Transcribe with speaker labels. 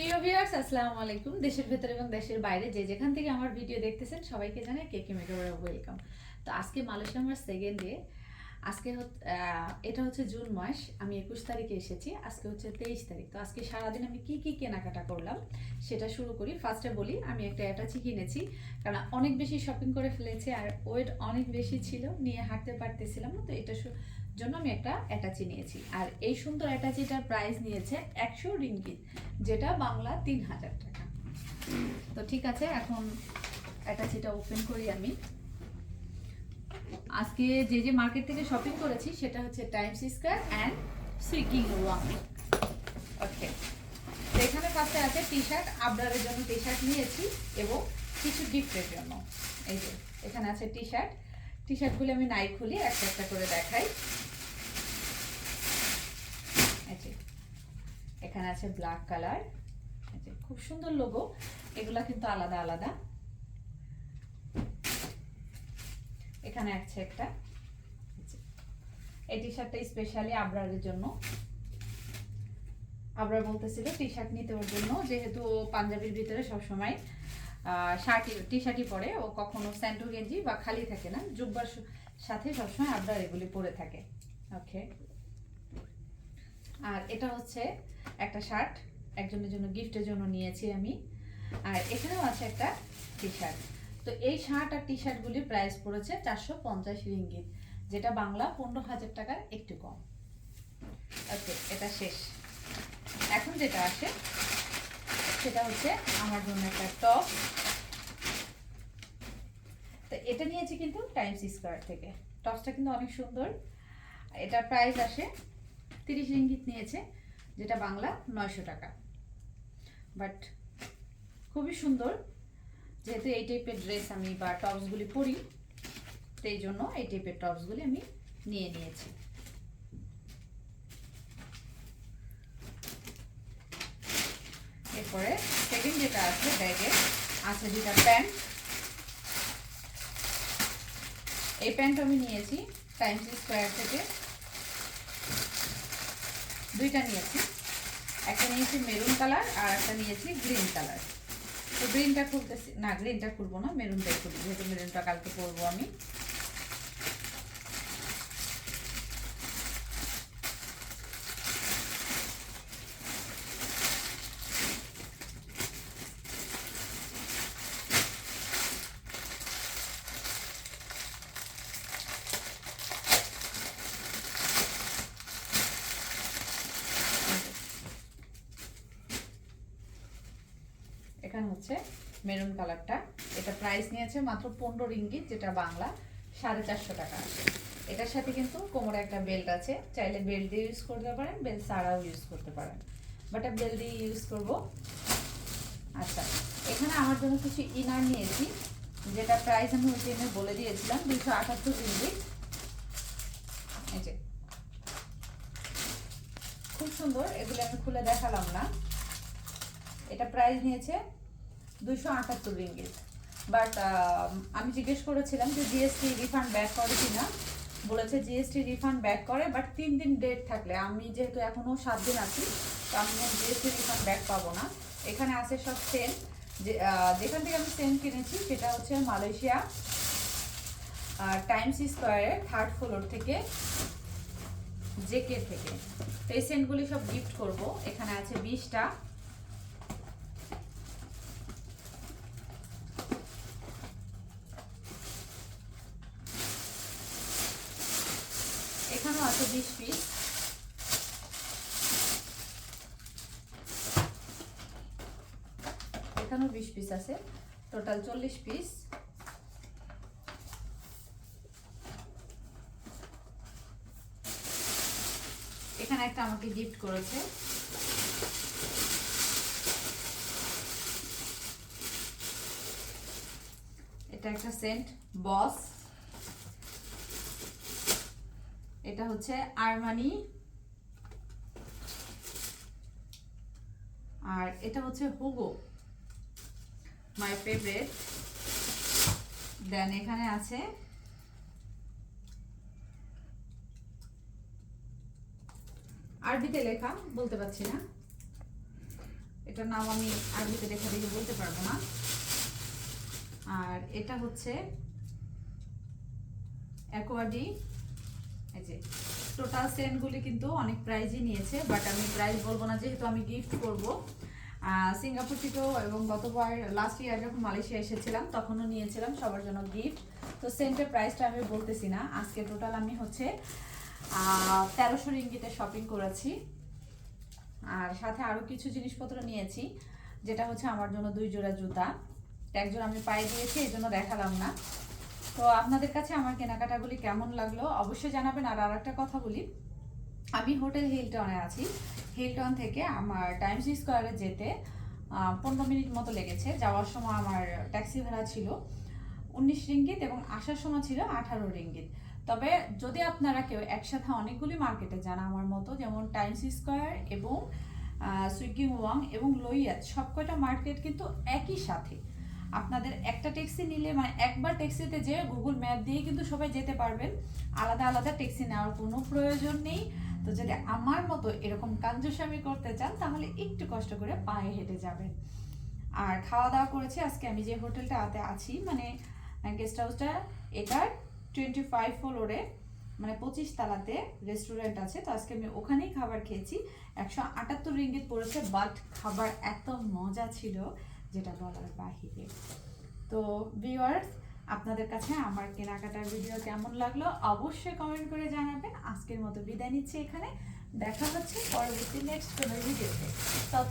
Speaker 1: প্রিয় ভিউয়ার্স আসসালামু আলাইকুম। দেশের ভেতর এবং দেশের বাইরে যে যেখান থেকে আমার ভিডিও দেখতেছেন, সবাইকে জানাই কে কে মেকওভার ওয়েলকাম তো আজকে মালয়েশিয়া আমার সেকেন্ড ডে আজকে এটা হচ্ছে জুন মাস, আমি একুশ তারিখে এসেছি। আজকে হচ্ছে তেইশ তারিখ। তো আজকে সারাদিন আমি কি কি কেনাকাটা করলাম, সেটা শুরু করি। ফার্স্টে বলি, আমি একটা অ্যাটাচি কিনেছি, কারণ অনেক বেশি শপিং করে ফেলেছে, আর ওয়েট অনেক বেশি ছিল, নিয়ে হাঁটতে পারতেছিলাম না, তো এটা জন্য আমি একটা অ্যাটাচি নিয়েছি। আর এই সুন্দর অ্যাটাচিটার প্রাইস নিয়েছে একশো রিঙ্গিত, যেটা বাংলা তিন হাজার টাকা। তো ঠিক আছে, এখন অ্যাটাচিটা ওপেন করি আমি। আজকে যে যে মার্কেট থেকে শপিং করেছি, সেটা হচ্ছে টাইমস স্কোয়ার অ্যান্ড সুইকিং ওয়ান ওকে তো এখানে ফার্স্টে আছে টি শার্ট আবরারের জন্য টি শার্ট নিয়েছি এবং কিছু গিফটের জন্য। এই যে, এখানে আছে টি শার্ট টি শার্টগুলো আমি নাই খুলি, একটা একটা করে দেখাই এই যে এখানে আছে ব্ল্যাক কালার খুব সুন্দর লোগো এগুলা কিন্তু আলাদা আলাদা। এখানে আছে একটা। এই টি শার্টটা স্পেশালি আবরারের জন্য। আবরার বলতেছিল টি শার্ট নিতে ওর জন্য। যেহেতু পাঞ্জাবির ভিতরে সবসময় শার্টই টি শার্টই পরে। ও কখনো স্যান্টো গেঞ্জি বা খালি থাকে না। জুব্বার সাথে সবসময় আবরার এগুলি পরে থাকে। ওকে আর এটা হচ্ছে একটা শার্ট, একজনের জন্য গিফটের জন্য নিয়েছি আমি। আর এখানেও আছে একটা টি শার্ট তো এই শার্ট আর টি শার্টগুলির প্রাইস পড়েছে চারশো পঞ্চাশ রিঙ্গিত, যেটা বাংলা পনেরো হাজার টাকার একটু কম। ওকে এটা শেষ। এখন যেটা আসে, সেটা হচ্ছে আমার জন্য একটা টপ তো এটা নিয়েছি কিন্তু টাইমস স্কোয়ার থেকে। টপসটা কিন্তু অনেক সুন্দর। এটার প্রাইস আসে তিরিশ রিঙ্গিত নিয়েছে। যেটা বাংলা নয়শো টাকা। বাট খুবই সুন্দর। যেহেতু এই টাইপের ড্রেস আমি বা টপসগুলি পরি, সেই জন্য এই টাইপের টপসগুলি আমি নিয়ে নিয়েছি। এরপরে সেকেন্ড যেটা আছে ব্যাগে আছে দুটা প্যান্ট এই প্যান্ট আমি নিয়েছি টাইমস স্কোয়ার থেকে। দুইটা নিয়েছি। একটা নিয়েছি মেরুন কালার আর একটা নিয়েছি গ্রিন কালার। তো গ্রিনটা খুলতেছি না, গ্রিনটা খুলবো না, মেরুনটাই খুলবো, যেহেতু মেরুনটা কালকে পরবো আমি। এখানে হচ্ছে মেরুন কালারটা। এটা প্রাইস নিয়েছে মাত্র পনেরো রিঙ্গিত, যেটা বাংলা, সাড়ে চারশো টাকা আছে। এটার সাথে কিন্তু কোমরে একটা বেল্ট আছে। চাইলে বেল্ট দিয়ে ইউজ করতে পারেন বেল্ট ছাড়াও ইউজ করতে পারেন। বাট বেল্ট দিয়ে ইউজ করব। আচ্ছা এখানে আমার জন্য কিছু ইনার নিয়েছি, যেটা প্রাইস আমি ওই দিনে বলে দিয়েছিলাম দুশো আটাত্তর রিঙ্গিত। এই যে। খুব সুন্দর, এগুলো আমি খুলে দেখালাম না। এটা প্রাইস নিয়েছে দুশো আটাত্তর রিঙ্গিত। বাট আমি জিজ্ঞেস করেছিলাম যে জিএসটি রিফান্ড ব্যাক করে কি না বলেছে জিএসটি রিফান্ড ব্যাক করে বাট তিন দিন ডেট থাকলে। আমি যেহেতু এখনও সাত দিন আছি, তো আমি জিএসটি রিফান্ড ব্যাক পাবো না। এখানে আছে সব সেম যে যেখান থেকে আমি সেম কিনেছি, সেটা হচ্ছে মালয়েশিয়া টাইমস স্কোয়ারের থার্ড ফ্লোর থেকে জেকে থেকে। এই সেন্টগুলি সব গিফট করব। এখানে আছে বিশটা এখানেও আছে বিশ পিস এখানেও বিশ পিস আছে। টোটাল চল্লিশ পিস এখানে একটা আমাকে গিফট করেছে। এটা একটা সেন্ট বস। এটা হচ্ছে আরমানি। আর এটা হচ্ছে হুগো। মাই ফেভারিট দেন এখানে আছে আরবিতে লেখা, বলতে পারছি না। এটার নাম আমি আরবিতে দেখা দেখে বলতে পারব না। আর এটা হচ্ছে অ্যাকোয়াডি। এই যে, টোটাল সেন্টগুলি কিন্তু অনেক প্রাইজই নিয়েছে, বাট আমি প্রাইস বলব না, যেহেতু আমি গিফট করব। সিঙ্গাপুর থেকেও এবং গতবার লাস্ট ইয়ার যখন মালয়েশিয়া এসেছিলাম, তখনও নিয়েছিলাম সবার জন্য গিফট তো সেন্টের প্রাইসটা আমি বলতেছি না। আজকে টোটাল আমি হচ্ছে তেরোশো রিঙ্গিতে শপিং করেছি। আর সাথে আরও কিছু জিনিসপত্র নিয়েছি, যেটা হচ্ছে আমার জন্য দুই জোড়া জুতা। একজন আমি পায়ে দিয়েছি, এই জন্য দেখালাম না। তো আপনাদের কাছে আমার কেনাকাটাগুলি কেমন লাগল অবশ্যই জানাবেন। আর আর একটা কথা বলি, আমি হোটেল হিলটনে আছি। হিলটন থেকে আমার টাইমস স্কোয়ারে যেতে পনেরো মিনিট মতো লেগেছে। যাওয়ার সময় আমার ট্যাক্সি ভাড়া ছিল উনিশ রিঙ্গিত এবং আসার সময় ছিল আঠারো রিঙ্গিত। তবে যদি আপনারা কেউ একসাথে অনেকগুলি মার্কেটে যান আমার মতো, যেমন টাইমস স্কোয়ার এবং সুইগিং ওয়াং এবং লইয়াত সবকটা মার্কেট কিন্তু একই সাথে। আপনাদের একটা ট্যাক্সি নিলে মানে একবার ট্যাক্সিতে যে গুগল ম্যাপ দিয়ে কিন্তু সবাই যেতে পারবেন। আলাদা আলাদা ট্যাক্সি নেওয়ার কোনো প্রয়োজন নেই। তো যদি আমার মতো এরকম কাঞ্জস্বামী করতে চান, তাহলে একটু কষ্ট করে পায়ে হেঁটে যাবেন। আর খাওয়া দাওয়া করেছি, আজকে আমি যে হোটেলটাতে আছি মানে গেস্ট হাউসটা এটার টোয়েন্টি ফাইভ ফ্লোরে মানে পঁচিশ তালাতে রেস্টুরেন্ট আছে। তো আজকে আমি ওখানেই খাবার খেয়েছি। একশো আটাত্তর রিঙ্গিত পড়েছে বাট খাবার এত মজা ছিল। যেটা বলার বাহিরে। তো ভিওয়ার্স আপনাদের কাছে আমার কেনাকাটার ভিডিও কেমন লাগল অবশ্যই কমেন্ট করে জানাবেন। আজকের মতো বিদায় নিচ্ছি এখানে। দেখা হচ্ছে পরবর্তী নেক্সট কোনো ভিডিওতে তত